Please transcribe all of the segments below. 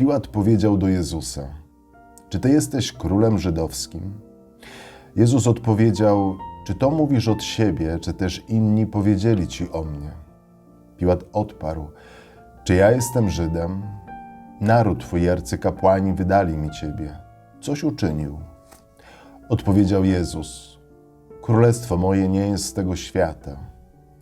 Piłat powiedział do Jezusa: Czy ty jesteś królem żydowskim? Jezus odpowiedział: Czy to mówisz od siebie, czy też inni powiedzieli ci o mnie? Piłat odparł: Czy ja jestem Żydem? Naród twój arcykapłani wydali mi ciebie. Coś uczynił. Odpowiedział Jezus: Królestwo moje nie jest z tego świata.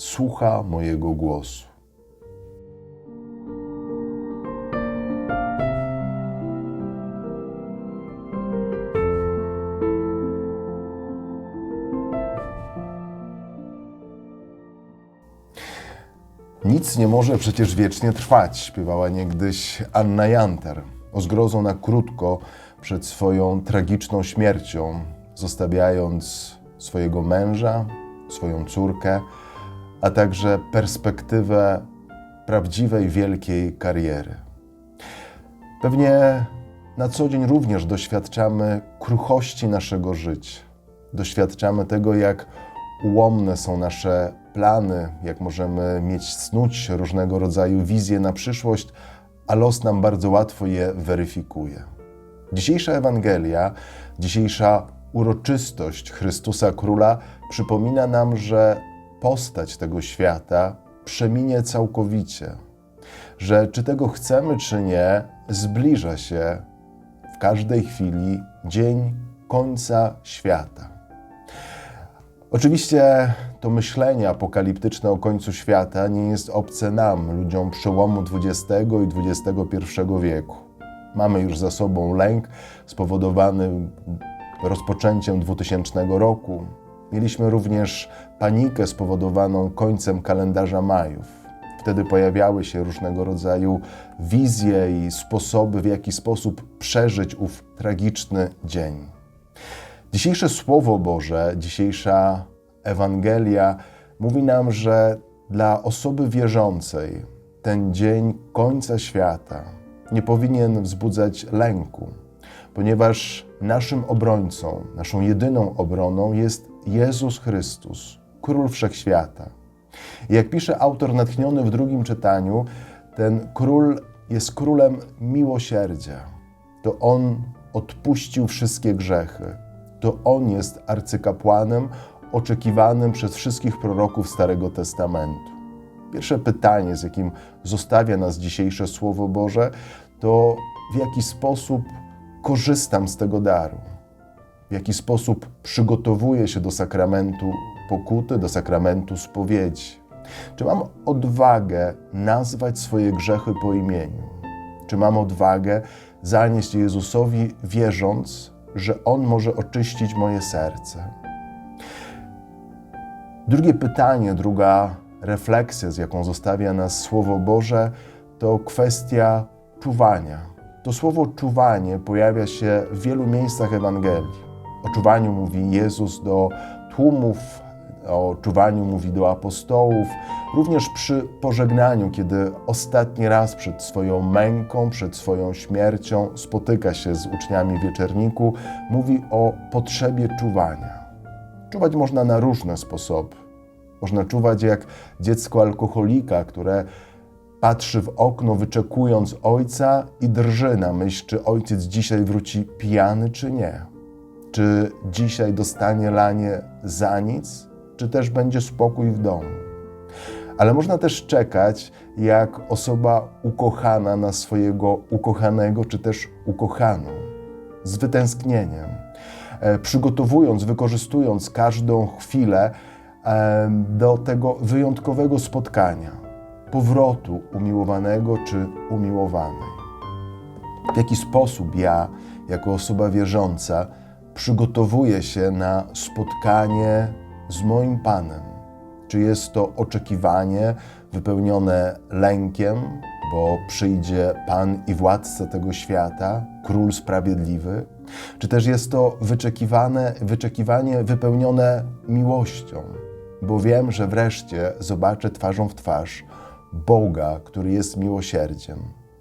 słucha mojego głosu. Nic nie może przecież wiecznie trwać, śpiewała niegdyś Anna Jantar, o zgrozą na krótko przed swoją tragiczną śmiercią, zostawiając swojego męża, swoją córkę, a także perspektywę prawdziwej, wielkiej kariery. Pewnie na co dzień również doświadczamy kruchości naszego życia. Doświadczamy tego, jak ułomne są nasze plany, jak możemy mieć snuć różnego rodzaju wizje na przyszłość, a los nam bardzo łatwo je weryfikuje. Dzisiejsza Ewangelia, dzisiejsza uroczystość Chrystusa Króla przypomina nam, że postać tego świata przeminie całkowicie, że czy tego chcemy, czy nie, zbliża się w każdej chwili dzień końca świata. Oczywiście to myślenie apokaliptyczne o końcu świata nie jest obce nam, ludziom przełomu XX i XXI wieku. Mamy już za sobą lęk spowodowany rozpoczęciem 2000 roku. Mieliśmy również panikę spowodowaną końcem kalendarza Majów. Wtedy pojawiały się różnego rodzaju wizje i sposoby, w jaki sposób przeżyć ów tragiczny dzień. Dzisiejsze Słowo Boże, dzisiejsza Ewangelia mówi nam, że dla osoby wierzącej ten dzień końca świata nie powinien wzbudzać lęku, ponieważ naszym obrońcą, naszą jedyną obroną jest Jezus Chrystus, Król Wszechświata. Jak pisze autor natchniony w drugim czytaniu, ten król jest królem miłosierdzia. To on odpuścił wszystkie grzechy. To on jest arcykapłanem oczekiwanym przez wszystkich proroków Starego Testamentu. Pierwsze pytanie, z jakim zostawia nas dzisiejsze Słowo Boże, to w jaki sposób korzystam z tego daru, w jaki sposób przygotowuję się do sakramentu pokuty, do sakramentu spowiedzi. Czy mam odwagę nazwać swoje grzechy po imieniu? Czy mam odwagę zanieść Jezusowi, wierząc, że On może oczyścić moje serce? Drugie pytanie, druga refleksja, z jaką zostawia nas Słowo Boże, to kwestia czuwania. To słowo czuwanie pojawia się w wielu miejscach Ewangelii. O czuwaniu mówi Jezus do tłumów, o czuwaniu mówi do apostołów, również przy pożegnaniu, kiedy ostatni raz przed swoją męką, przed swoją śmiercią spotyka się z uczniami wieczerniku, mówi o potrzebie czuwania. Czuwać można na różne sposoby. Można czuwać jak dziecko alkoholika, które patrzy w okno, wyczekując ojca i drży na myśl, czy ojciec dzisiaj wróci pijany, czy nie. Czy dzisiaj dostanie lanie za nic, czy też będzie spokój w domu. Ale można też czekać, jak osoba ukochana na swojego ukochanego, czy też ukochaną, z wytęsknieniem, e, przygotowując, wykorzystując każdą chwilę e, do tego wyjątkowego spotkania, powrotu umiłowanego czy umiłowanej. W jaki sposób ja, jako osoba wierząca, przygotowuję się na spotkanie z moim Panem? Czy jest to oczekiwanie wypełnione lękiem, bo przyjdzie Pan i władca tego świata, król sprawiedliwy? Czy też jest to wyczekiwane, wyczekiwanie wypełnione miłością, bo wiem, że wreszcie zobaczę twarzą w twarz Boga, który jest miłosierdziem.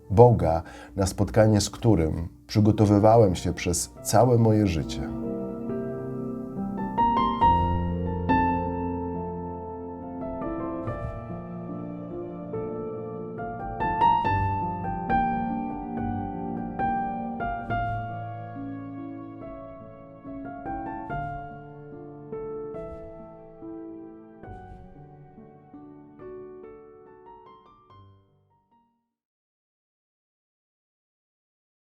Boga, na spotkanie z którym przygotowywałem się przez całe moje życie.